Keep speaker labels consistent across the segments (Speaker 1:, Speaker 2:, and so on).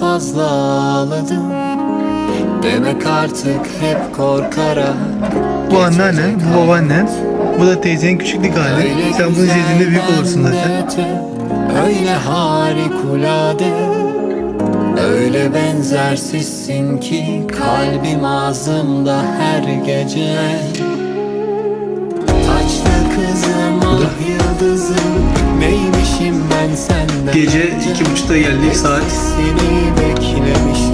Speaker 1: fazla ağladım. Demek artık hep korkarak
Speaker 2: Bu anneannen, bu babaannen, bu da teyzenin küçüklük hali.
Speaker 1: Öyle
Speaker 2: Sen bunu
Speaker 1: güzel
Speaker 2: izlediğinde büyük olursun zaten.
Speaker 1: benden öte, Öyle harikulade. Öyle benzersizsin ki Kalbim ağzımda her gece. Taçlı kızım ah yıldızım Neymişim ben senden
Speaker 2: Gece iki buçukta geldik saat.
Speaker 1: Seni beklemişim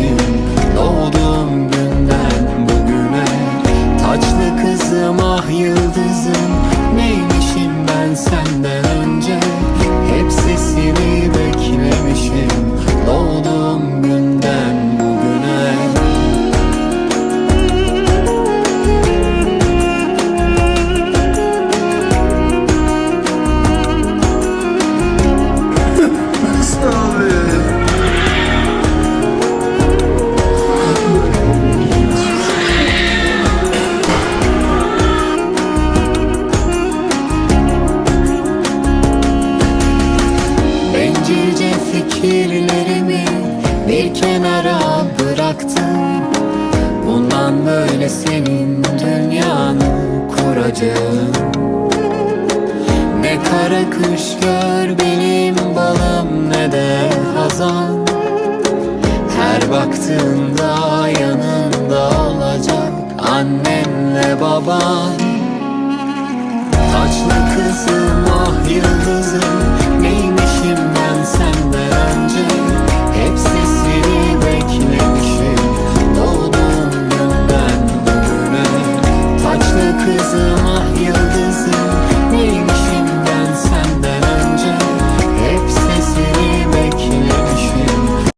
Speaker 1: Bencilce fikirlerimi bir kenara bıraktım. Bundan böyle senin dünyanı kuracağım. Ne kara kış gör benim balım ne de hazan. Her baktığında yanında olacak annenle baban